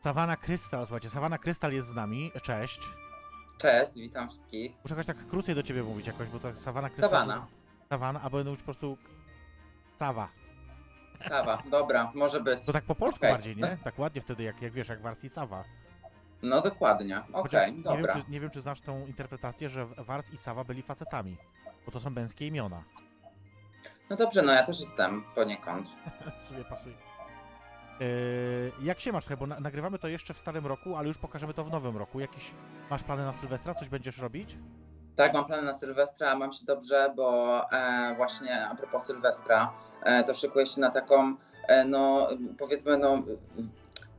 Sawana Krystal, słuchajcie, Sawana Krystal jest z nami. Cześć. Cześć, witam wszystkich. Muszę jakoś tak krócej do ciebie mówić jakoś, bo tak Sawana Krystal... Sawana. Sawana, a będę mówić po prostu... Sawa. Sawa, dobra, może być. To tak po polsku Okej. bardziej, nie? Tak ładnie wtedy, jak, jak wiesz, jak w wersji Sawa. No dokładnie, okej, Chociaż nie, dobra. wiem, czy, nie wiem, czy znasz tą interpretację, że Wars i Sawa byli facetami. Bo to są męskie imiona. No dobrze, no ja też jestem poniekąd. w sumie pasuje. Yy, jak się masz, bo na, nagrywamy to jeszcze w starym roku, ale już pokażemy to w nowym roku. Jakieś masz plany na Sylwestra? Coś będziesz robić? Tak, mam plany na Sylwestra, mam się dobrze, bo e, właśnie a propos Sylwestra, e, to szykuję się na taką, e, no powiedzmy, no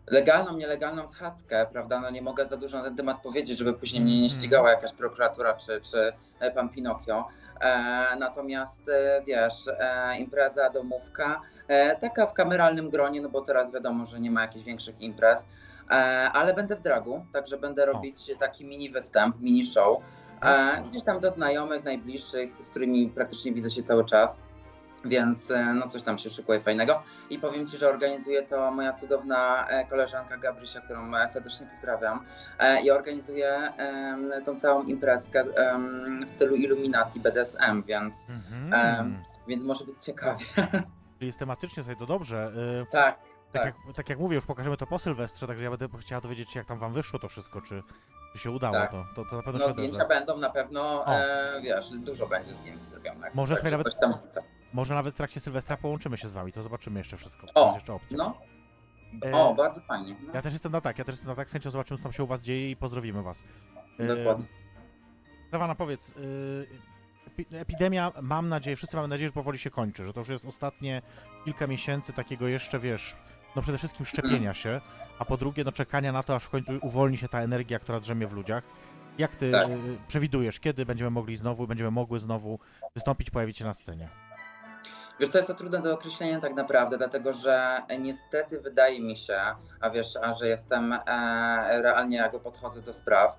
legalną, nielegalną schadzkę, prawda? No nie mogę za dużo na ten temat powiedzieć, żeby później mnie nie Mhm. ścigała jakaś prokuratura czy, czy e, pan Pinokio. E, natomiast e, wiesz, e, impreza, domówka, e, taka w kameralnym gronie, no bo teraz wiadomo, że nie ma jakichś większych imprez, e, ale będę w dragu, także będę robić taki mini występ, mini show. E, gdzieś tam do znajomych, najbliższych, z którymi praktycznie widzę się cały czas. Więc e, no coś tam się szykuje fajnego. I powiem Ci, że organizuje to moja cudowna e, koleżanka Gabrysia, którą e, serdecznie pozdrawiam. I organizuje tą całą imprezkę w stylu Illuminati BDSM, więc, Mhm. Więc może być ciekawie. Czyli jest tematycznie, sobie to dobrze. Yy, tak, tak, tak. jak, tak jak mówię, już pokażemy to po Sylwestrze, także ja będę chciała dowiedzieć się, jak tam wam wyszło to wszystko, czy, czy się udało Tak. to. To, to na pewno No się zdjęcia odezwę. będą na pewno, O. e, wiesz, dużo będzie zdjęć zrobionych. Może sobie nawet- coś tam wrzucę. Może nawet w trakcie Sylwestra połączymy się z wami, to zobaczymy jeszcze wszystko. To O, jest jeszcze opcja. No, E, o, bardzo fajnie. No. Ja też jestem na tak, ja też jestem na tak, z chęcią zobaczymy, co tam się u was dzieje i pozdrowimy was. E, Dokładnie. Prawana, powiedz, epi- epidemia, mam nadzieję, wszyscy mamy nadzieję, że powoli się kończy, że to już jest ostatnie kilka miesięcy takiego jeszcze, wiesz, no przede wszystkim szczepienia się, a po drugie, no czekania na to, aż w końcu uwolni się ta energia, która drzemie w ludziach. Jak ty Tak. yy, przewidujesz, kiedy będziemy mogli znowu, będziemy mogły znowu wystąpić, pojawić się na scenie? Wiesz, to jest to trudne do określenia tak naprawdę, dlatego że niestety wydaje mi się, a wiesz, a że jestem e, realnie jakby podchodzę do spraw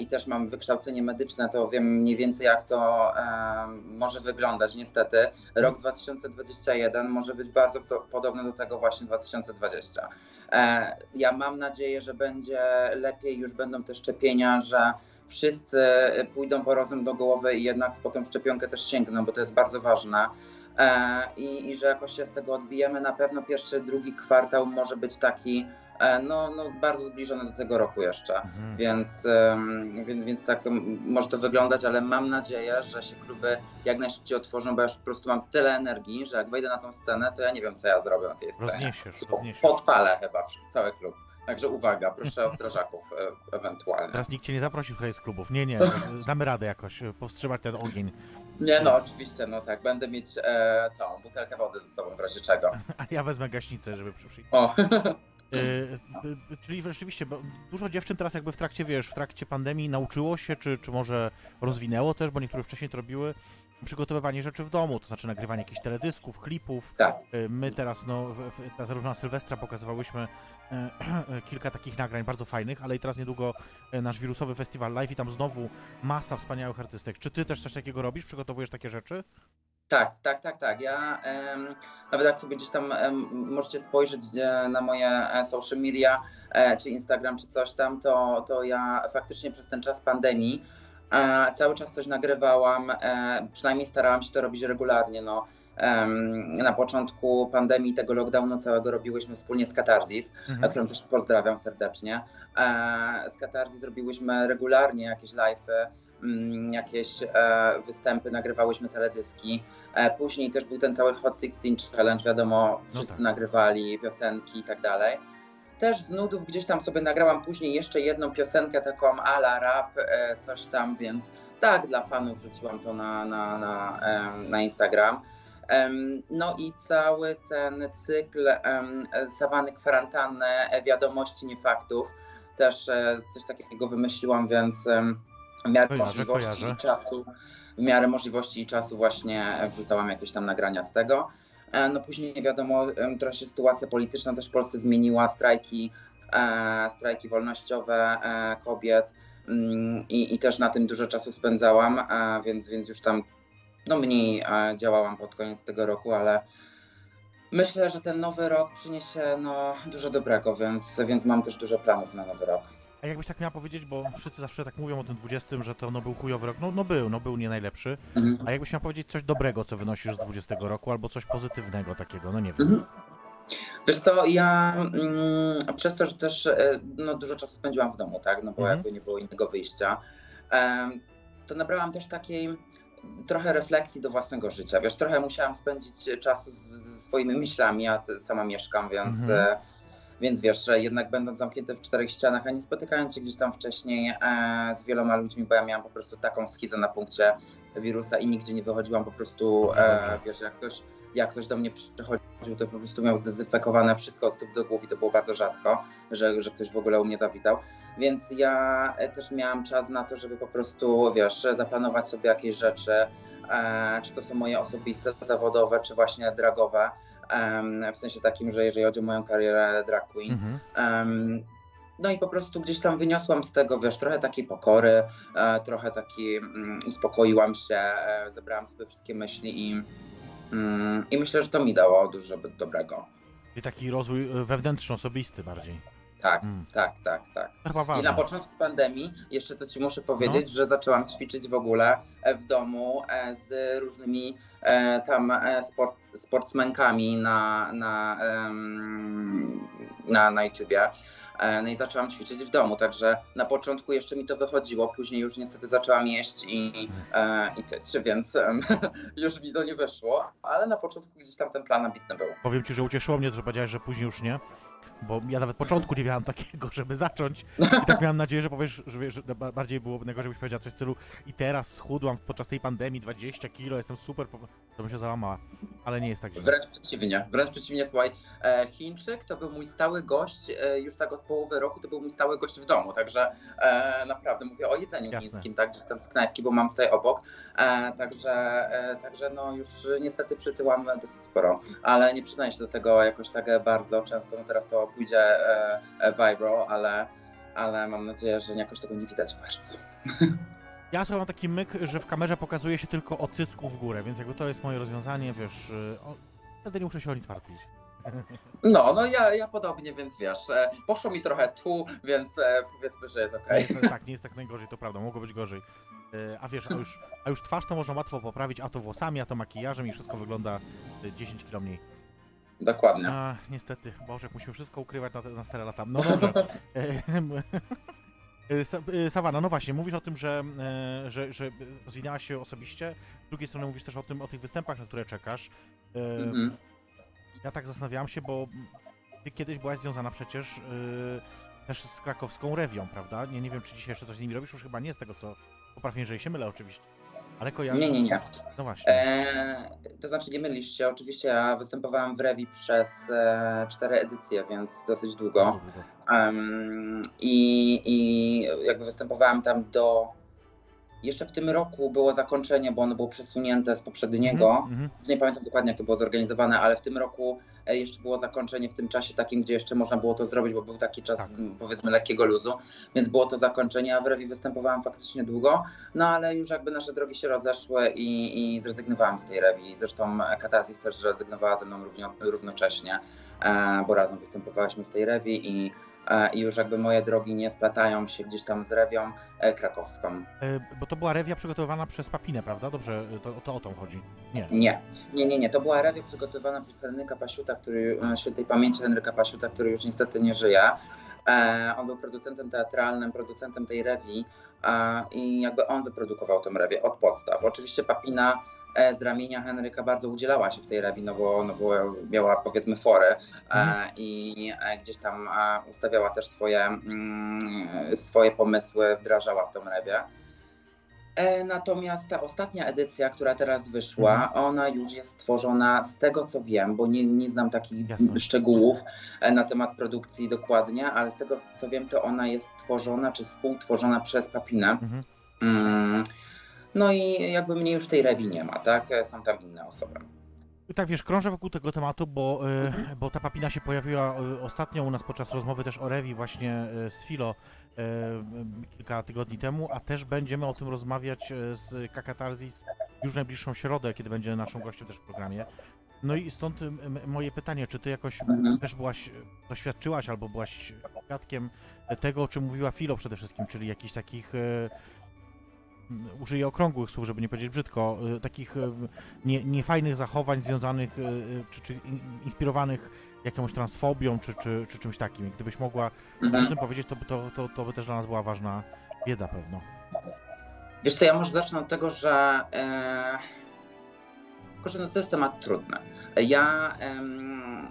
i też mam wykształcenie medyczne, to wiem mniej więcej jak to e, może wyglądać. Niestety rok 2021 może być bardzo podobny do tego właśnie 2020. E, ja mam nadzieję, że będzie lepiej, już będą te szczepienia, że wszyscy pójdą po rozum do głowy i jednak po tą szczepionkę też sięgną, bo to jest bardzo ważne. E, i, i że jakoś się z tego odbijemy. Na pewno pierwszy, drugi kwartał może być taki e, no, no, bardzo zbliżony do tego roku jeszcze. Mhm. Więc, więc, więc tak może to wyglądać, ale mam nadzieję, że się kluby jak najszybciej otworzą, bo ja już po prostu mam tyle energii, że jak wejdę na tą scenę, to ja nie wiem, co ja zrobię na tej scenie. Rozniesiesz, rozniesiesz. Podpalę chyba cały klub. Także uwaga, proszę o strażaków e, ewentualnie. Teraz nikt cię nie zaprosił tutaj z klubów. Nie, nie, damy radę jakoś e, powstrzymać ten ogień. Nie no, oczywiście, no tak, będę mieć e, tą butelkę wody ze sobą w razie czego. A ja wezmę gaśnicę, żeby przy... O, Yy, czyli rzeczywiście, bo dużo dziewczyn teraz jakby w trakcie, wiesz, w trakcie pandemii nauczyło się, czy, czy może rozwinęło też, bo niektóre wcześniej to robiły, przygotowywanie rzeczy w domu, to znaczy nagrywanie jakichś teledysków, klipów. tak. Yy, My teraz, no, w, w, zarówno na Sylwestra pokazywałyśmy e, kilka takich nagrań bardzo fajnych, ale i teraz niedługo e, nasz wirusowy festiwal live i tam znowu masa wspaniałych artystek. Czy ty też coś takiego robisz? Przygotowujesz takie rzeczy? Tak, tak, tak, tak. Ja em, nawet jak sobie gdzieś tam em, możecie spojrzeć e, na moje e, social media, e, czy Instagram, czy coś tam, to, to ja faktycznie przez ten czas pandemii e, cały czas coś nagrywałam, e, przynajmniej starałam się to robić regularnie. No. Na początku pandemii, tego lockdownu całego robiłyśmy wspólnie z Katarzys, Mhm. którą też pozdrawiam serdecznie. E, Z Katarzys zrobiłyśmy regularnie jakieś live'y, jakieś e, występy, nagrywałyśmy teledyski. E, Później też był ten cały Hot 16 Challenge, wiadomo, wszyscy tak. nagrywali piosenki i tak dalej. Też z nudów gdzieś tam sobie nagrałam później jeszcze jedną piosenkę taką ala rap, e, coś tam, więc tak, dla fanów wrzuciłam to na, na, na, na Instagram. No i cały ten cykl Sawany Kwarantanny, wiadomości, nie faktów, też coś takiego wymyśliłam, więc w miarę Kojarzę, możliwości kojarzę. i czasu, w miarę możliwości i czasu właśnie wrzucałam jakieś tam nagrania z tego. E, No później wiadomo, trochę się sytuacja polityczna też w Polsce zmieniła, strajki, e, strajki wolnościowe e, kobiet mm, i, i też na tym dużo czasu spędzałam, więc, więc już tam no mniej działałam pod koniec tego roku, ale Myślę, że ten nowy rok przyniesie no, dużo dobrego, więc, więc mam też dużo planów na nowy rok. A jakbyś tak miała powiedzieć, bo wszyscy zawsze tak mówią o tym 20, że to no, był chujowy rok. No, no był, no był nie najlepszy. Mhm. A jakbyś miał powiedzieć coś dobrego, co wynosisz z 20 roku, albo coś pozytywnego takiego, no nie wiem. Mhm. Wiesz co, ja mm, przez to, że też e, no, dużo czasu spędziłam w domu, tak, no bo Mhm. jakby nie było innego wyjścia, to nabrałam też takiej trochę refleksji do własnego życia, wiesz, trochę musiałam spędzić czasu z, ze swoimi myślami, ja sama mieszkam, więc, Mhm. Więc wiesz, że jednak będąc zamknięty w czterech ścianach, a nie spotykając się gdzieś tam wcześniej e, z wieloma ludźmi, bo ja miałam po prostu taką schizę na punkcie wirusa i nigdzie nie wychodziłam, po prostu, e, wiesz, jak ktoś, jak ktoś do mnie przychodził, to po prostu miał zdezynfekowane wszystko od stóp do głów i to było bardzo rzadko, że, że ktoś w ogóle u mnie zawitał. Więc ja e, też miałam czas na to, żeby po prostu, wiesz, zaplanować sobie jakieś rzeczy, e, czy to są moje osobiste, zawodowe, czy właśnie dragowe, w sensie takim, że jeżeli chodzi o moją karierę drag queen. Mhm. No i po prostu gdzieś tam wyniosłam z tego, wiesz, trochę takiej pokory, e, trochę taki, mm, uspokoiłam się, e, zebrałam sobie wszystkie myśli i, mm, i myślę, że to mi dało dużo dobrego. I taki rozwój e, wewnętrzny, osobisty bardziej. Tak, Mm. tak, tak, tak. Chyba I ważne. na początku pandemii, jeszcze to ci muszę powiedzieć, że zaczęłam ćwiczyć w ogóle e, w domu e, z różnymi e, tam e, sport, sportsmenkami na, na, em, na, na YouTubie. E, No i zaczęłam ćwiczyć w domu, także na początku jeszcze mi to wychodziło, później już niestety zaczęłam jeść i, e, i tyć, więc em, już mi to nie wyszło, ale na początku gdzieś tam ten plan ambitny był. Powiem ci, że ucieszyło mnie to, że powiedziałeś, że później już nie. Bo ja nawet początku nie miałem takiego, żeby zacząć. I tak miałem nadzieję, że powiesz, że, że ba- bardziej było tego, żebyś powiedział coś w stylu i teraz schudłam podczas tej pandemii 20 kilo, jestem super, to bym się załamała. Ale nie jest tak źle. Wręcz przeciwnie, wręcz przeciwnie, słuchaj, e, Chińczyk to był mój stały gość, e, już tak od połowy roku to był mój stały gość w domu, także e, naprawdę mówię o jedzeniu Jasne. chińskim, tak, gdzieś tam z knajpki, bo mam tutaj obok, e, także, e, także no już niestety przytyłam dosyć sporo, ale nie przyznaję się do tego jakoś tak bardzo często, no teraz to pójdzie e, e, viral, ale, ale mam nadzieję, że jakoś tego nie widać bardzo. Ja sobie mam taki myk, że w kamerze pokazuje się tylko od w górę, więc jakby to jest moje rozwiązanie, wiesz, y, o, wtedy nie muszę się o nic martwić. No, no ja, ja podobnie, więc wiesz, e, poszło mi trochę tu, więc e, powiedzmy, że jest Nie okej. jest, tak, nie jest tak najgorzej, to prawda, mogło być gorzej. A wiesz, a już, a już twarz to można łatwo poprawić, a to włosami, a to makijażem i wszystko wygląda y, 10 kilo mniej. Dokładnie. A, niestety, Boże, jak musimy wszystko ukrywać na, te, na stare lata. No dobrze. Y, Sa- y, Sawana, no właśnie, mówisz o tym, że, e, że, że rozwinęłaś się osobiście. Z drugiej strony mówisz też o tym, o tych występach, na które czekasz. E, Mhm. Ja tak zastanawiałam się, bo ty kiedyś byłaś związana przecież też z krakowską rewią, prawda? Nie, nie wiem, czy dzisiaj jeszcze coś z nimi robisz, już chyba nie z tego, co poprawnie, jeżeli się mylę oczywiście. Ale kojarzę. Nie, nie, nie. No właśnie. Eee, to znaczy nie mylisz się, oczywiście ja występowałam w Rewi przez e, cztery edycje, więc dosyć długo. Bardzo długo. Em, i, I jakby występowałam tam do... Jeszcze w tym roku było zakończenie, bo ono było przesunięte z poprzedniego. Mhm, mhm. Nie pamiętam dokładnie, jak to było zorganizowane, ale w tym roku e, jeszcze było zakończenie w tym czasie takim, gdzie jeszcze można było to zrobić, bo był taki czas, Tak. powiedzmy, lekkiego luzu, więc było to zakończenie, a w Rewi występowałam faktycznie długo, no ale już jakby nasze drogi się rozeszły i, i zrezygnowałam z tej Rewi. Zresztą e, Katarzys też zrezygnowała ze mną równio, równocześnie, e, bo razem występowałyśmy w tej Rewi i, i już jakby moje drogi nie splatają się gdzieś tam z Rewią e, krakowską. E, Bo to była rewia przygotowywana przez Papinę, prawda? Dobrze, to, to o to chodzi. Nie. Nie, nie, nie, nie. To była rewia przygotowana przez Henryka Pasiuta, który, e, świętej pamięci Henryka Pasiuta, który już niestety nie żyje. E, on był producentem teatralnym, producentem tej rewi e, i jakby on wyprodukował tę rewię od podstaw. Oczywiście Papina e, z ramienia Henryka bardzo udzielała się w tej rewi, no bo, no bo miała powiedzmy fory e, Mhm. i e, gdzieś tam e, ustawiała też swoje, mm, swoje pomysły, wdrażała w tą rewię. E, Natomiast ta ostatnia edycja, która teraz wyszła, Mhm. ona już jest stworzona z tego co wiem, bo nie, nie znam takich Jasne. szczegółów e, na temat produkcji dokładnie, ale z tego co wiem, to ona jest tworzona czy współtworzona przez Papinę. Mhm. Mm, No i jakby mnie już tej rewi nie ma, tak? Są tam inne osoby. Tak, wiesz, krążę wokół tego tematu, bo, e, Mhm. bo ta papina się pojawiła e, ostatnio u nas podczas rozmowy też o Rewi właśnie e, z Filo kilka tygodni temu, a też będziemy o tym rozmawiać z Kakatarzis już w najbliższą środę, kiedy będzie naszą gościem też w programie. No i stąd moje pytanie, czy ty jakoś Mhm. też byłaś, doświadczyłaś albo byłaś świadkiem tego, o czym mówiła Filo przede wszystkim, czyli jakichś takich, użyję okrągłych słów, żeby nie powiedzieć brzydko, e, takich e, nie, niefajnych zachowań związanych, e, czy, czy in- inspirowanych jakąś transfobią, czy, czy, czy czymś takim. Gdybyś mogła o Mhm. tym powiedzieć, to, by- to, to, to by też dla nas była ważna wiedza pewno. Wiesz co, ja może zacznę od tego, że, e, kurczę, no to jest temat trudny. Ja, em,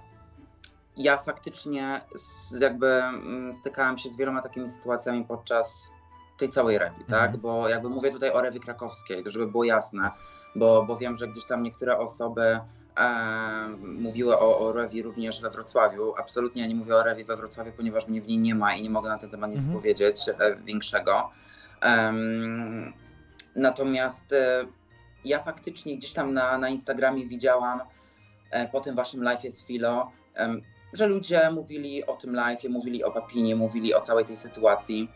ja faktycznie z, jakby mm, stykałem się z wieloma takimi sytuacjami podczas tej całej rewi, Mhm. tak? Bo jakby mówię tutaj o rewi krakowskiej, to żeby było jasne, bo, bo wiem, że gdzieś tam niektóre osoby e, mówiły o, o rewi również we Wrocławiu. Absolutnie ja nie mówię o rewi we Wrocławiu, ponieważ mnie w niej nie ma i nie mogę na ten temat nic Mhm. powiedzieć e, większego. Natomiast e, ja faktycznie gdzieś tam na, na Instagramie widziałam e, po tym waszym live'ie z Filo, em, że ludzie mówili o tym live'ie, mówili o Papinie, mówili o całej tej sytuacji.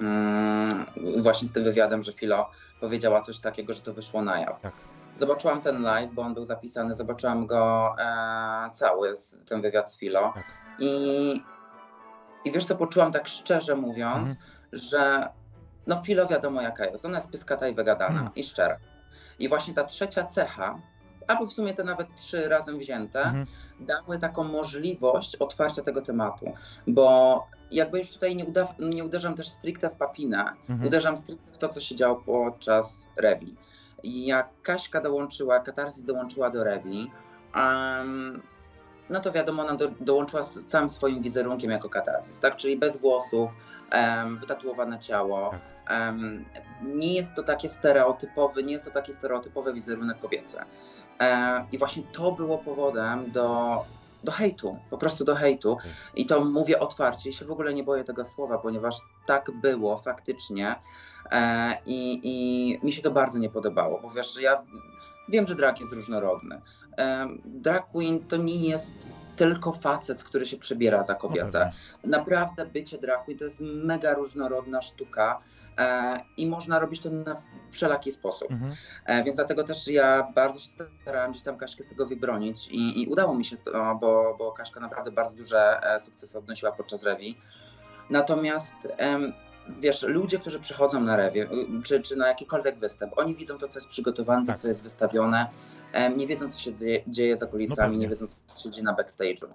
Mm, właśnie z tym wywiadem, że Filo powiedziała coś takiego, że to wyszło na jaw. Tak. Zobaczyłam ten live, bo on był zapisany, zobaczyłam go e, cały, ten wywiad z Filo. Tak. I, I wiesz co, poczułam tak szczerze mówiąc, Mhm. że no Filo wiadomo jaka jest. Ona jest pyskata i wygadana Mhm. i szczera. I właśnie ta trzecia cecha, albo w sumie te nawet trzy razem wzięte, Mhm. dały taką możliwość otwarcia tego tematu. Bo jakby już tutaj nie, uda, nie uderzam też stricte w papinę, Mhm. uderzam stricte w to, co się działo podczas rewi. Jak Kaśka dołączyła, Katarzys dołączyła do rewi, em, no to wiadomo, ona do, dołączyła z całym swoim wizerunkiem jako Katarzys, tak? Czyli bez włosów, em, wytatuowane ciało. Em, nie jest to takie stereotypowy, nie jest to taki stereotypowy wizerunek kobiecy. E, I właśnie to było powodem do, do hejtu, po prostu do hejtu. I to mówię otwarcie i się w ogóle nie boję tego słowa, ponieważ tak było faktycznie. E, i, I mi się to bardzo nie podobało, bo wiesz, że ja wiem, że drag jest różnorodny. E, drag queen to nie jest tylko facet, który się przebiera za No kobietę pewnie. naprawdę bycie drag queen to jest mega różnorodna sztuka i można robić to na wszelaki sposób. Mhm. E, więc dlatego też ja bardzo się starałem gdzieś tam Kaśkę z tego wybronić i, i udało mi się to, bo, bo Kaśka naprawdę bardzo duże e, sukcesy odnosiła podczas rewi. Natomiast wiesz, ludzie, którzy przychodzą na rewie, y, czy, czy na jakikolwiek występ, oni widzą to, co jest przygotowane, Tak. to, co jest wystawione, nie wiedzą, co się dzieje, dzieje za No kulisami, pewnie. nie wiedzą, co się dzieje na backstage'u.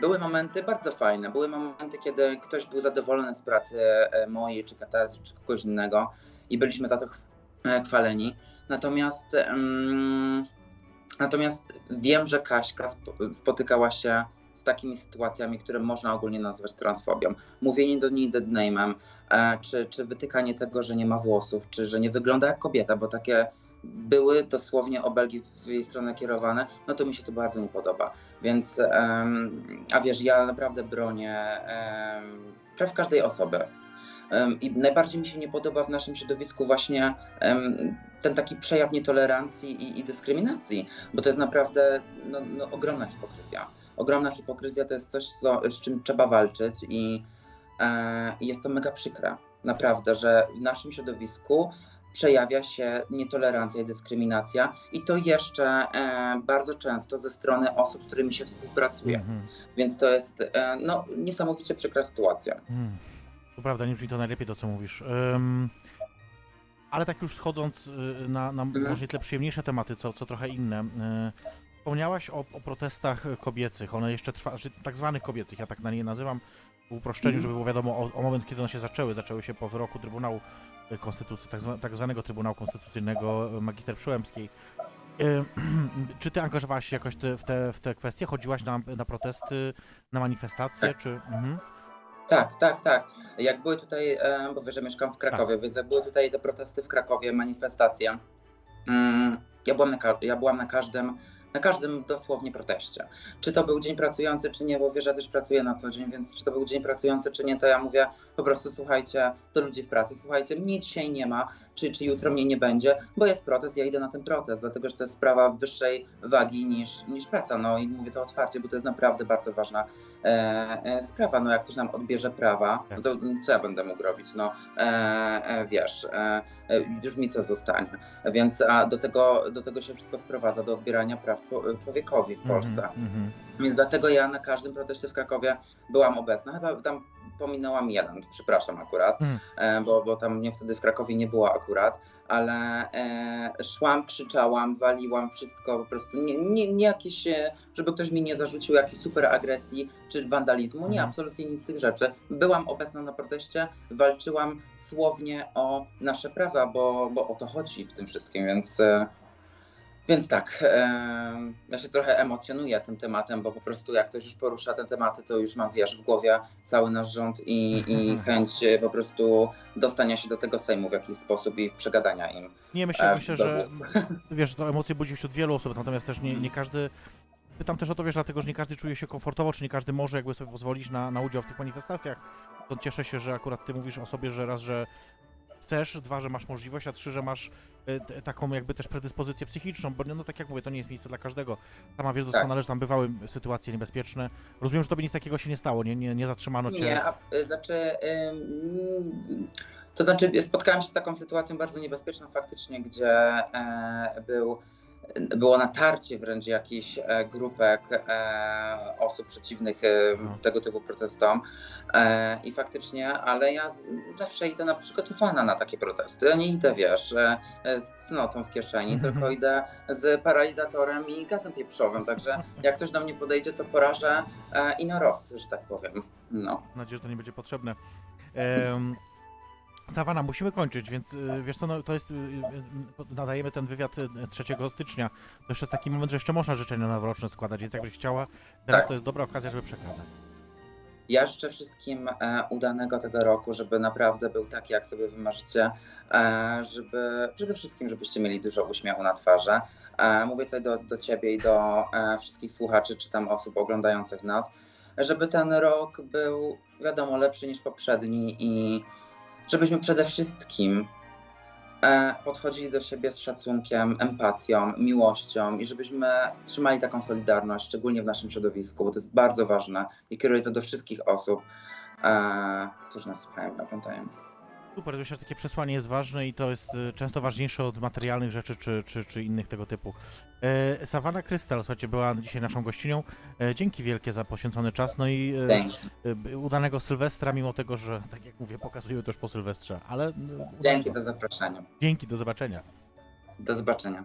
Były momenty bardzo fajne. Były momenty, kiedy ktoś był zadowolony z pracy e, mojej, czy Katarzy, czy kogoś innego i byliśmy za to e, chwaleni. Natomiast, em, natomiast wiem, że Kaśka spo- spotykała się z takimi sytuacjami, które można ogólnie nazwać transfobią. Mówienie do niej deadname'em, e, czy, czy wytykanie tego, że nie ma włosów, czy że nie wygląda jak kobieta, bo takie były dosłownie obelgi w jej stronę kierowane, no to mi się to bardzo nie podoba. Więc, a wiesz, ja naprawdę bronię praw każdej osoby. I najbardziej mi się nie podoba w naszym środowisku właśnie ten taki przejaw nietolerancji i, i dyskryminacji, bo to jest naprawdę no, no, ogromna hipokryzja. Ogromna hipokryzja to jest coś, co, z czym trzeba walczyć i, e, i jest to mega przykre. Naprawdę, że w naszym środowisku przejawia się nietolerancja i dyskryminacja i to jeszcze e, bardzo często ze strony osób, z którymi się współpracuje. Mhm. Więc to jest e, no, niesamowicie przykra sytuacja. Mm. To prawda, nie brzmi to najlepiej to, co mówisz. Ym, ale tak już schodząc y, na, na Mhm. może nie tyle przyjemniejsze tematy, co, co trochę inne. y, Wspomniałaś o, o protestach kobiecych. One jeszcze trwają, znaczy tak zwanych kobiecych, ja tak na nie nazywam w uproszczeniu, Mhm. żeby było wiadomo o, o moment, kiedy one się zaczęły. Zaczęły się po wyroku Trybunału Konstytucji, tak, zwa, tak zwanego Trybunału Konstytucyjnego y, magister Przyłębskiej. Czy ty angażowałaś się jakoś te, w, te, w te kwestie? Chodziłaś na, na protesty, na manifestacje, Tak. czy... Mhm. Tak, tak, tak. Jak były tutaj, e, bo wiesz, że mieszkam w Krakowie, więc jak były tutaj te protesty w Krakowie, manifestacje, mm, ja, byłam na, ja byłam na każdym, na każdym dosłownie proteście. Czy to był dzień pracujący, czy nie, bo wiesz, ja też pracuję na co dzień, więc czy to był dzień pracujący, czy nie, to ja mówię po prostu słuchajcie do ludzi w pracy, słuchajcie, mnie dzisiaj nie ma, czy, czy jutro mnie nie będzie, bo jest protest, ja idę na ten protest, dlatego że to jest sprawa wyższej wagi niż, niż praca. No i mówię to otwarcie, bo to jest naprawdę bardzo ważna sprawa, no jak ktoś nam odbierze prawa, no to mm, co ja będę mógł robić, no e, e, wiesz, e, e, już mi co zostanie, więc a do tego, do tego się wszystko sprowadza, do odbierania praw czło- człowiekowi w Polsce. Mhm, mhm. Więc dlatego ja na każdym proteście w Krakowie byłam obecna. Chyba tam pominęłam jeden, przepraszam akurat, Mm. e, bo, bo tam mnie wtedy w Krakowie nie było akurat, ale e, szłam, krzyczałam, waliłam wszystko, po prostu nie, nie, nie jakieś, e, żeby ktoś mi nie zarzucił jakiejś super agresji czy wandalizmu, nie, Mhm. absolutnie nic z tych rzeczy. Byłam obecna na proteście, walczyłam słownie o nasze prawa, bo, bo o to chodzi w tym wszystkim, więc... E, więc tak, ja się trochę emocjonuję tym tematem, bo po prostu jak ktoś już porusza te tematy, to już mam, wiesz, w głowie cały nasz rząd i, i chęć e, po prostu dostania się do tego Sejmu w jakiś sposób i przegadania im. Nie, myślę, E, myślę że wiesz, to emocje budzi wśród wielu osób, natomiast też nie, nie każdy. Pytam też o to, wiesz, dlatego, że nie każdy czuje się komfortowo, czy nie każdy może jakby sobie pozwolić na, na udział w tych manifestacjach. To cieszę się, że akurat ty mówisz o sobie, że raz, że chcesz, dwa, że masz możliwość, a trzy, że masz e, taką jakby też predyspozycję psychiczną, bo no tak jak mówię, to nie jest miejsce dla każdego. Sama wiesz doskonale, że tam bywały sytuacje niebezpieczne. Rozumiem, że tobie nic takiego się nie stało, nie, nie, nie zatrzymano cię. Nie, a, y, znaczy, ym, to znaczy spotkałem się z taką sytuacją bardzo niebezpieczną faktycznie, gdzie e, był, było natarcie wręcz jakichś e, grupek e, osób przeciwnych e, No. tego typu protestom i faktycznie, ale ja zawsze idę na przygotowana na takie protesty, ja nie idę, wiesz, z cnotą w kieszeni, Mhm. tylko idę z paralizatorem i gazem pieprzowym, także jak ktoś do mnie podejdzie, to porażę i na roz, że tak powiem. No. Mam nadzieję, że to nie będzie potrzebne. Um, Sawana, musimy kończyć, więc y, wiesz co, no, to jest, y, y, nadajemy ten wywiad y, 3 stycznia. To jeszcze jest taki moment, że jeszcze można życzenia noworoczne składać, więc jakbyś chciała, teraz Tak. to jest dobra okazja, żeby przekazać. Ja życzę wszystkim e, udanego tego roku, żeby naprawdę był taki, jak sobie wymarzycie, e, żeby przede wszystkim, żebyście mieli dużo uśmiechu na twarzy. E, mówię tutaj do, do Ciebie i do wszystkich słuchaczy, czy tam osób oglądających nas, żeby ten rok był, wiadomo, lepszy niż poprzedni i żebyśmy przede wszystkim e, podchodzili do siebie z szacunkiem, empatią, miłością i żebyśmy trzymali taką solidarność, szczególnie w naszym środowisku, bo to jest bardzo ważne i kieruję to do wszystkich osób, e, którzy nas słuchają oglądają. Super, myślę, że takie przesłanie jest ważne i to jest y, często ważniejsze od materialnych rzeczy czy, czy, czy innych tego typu. E, Sawana Krystal, słuchajcie, była dzisiaj naszą gościnią. E, dzięki wielkie za poświęcony czas, no i e, e, udanego Sylwestra, mimo tego, że tak jak mówię, pokazuję to już po Sylwestrze, ale... e, Dzięki za zaproszenie. Dzięki, do zobaczenia. Do zobaczenia.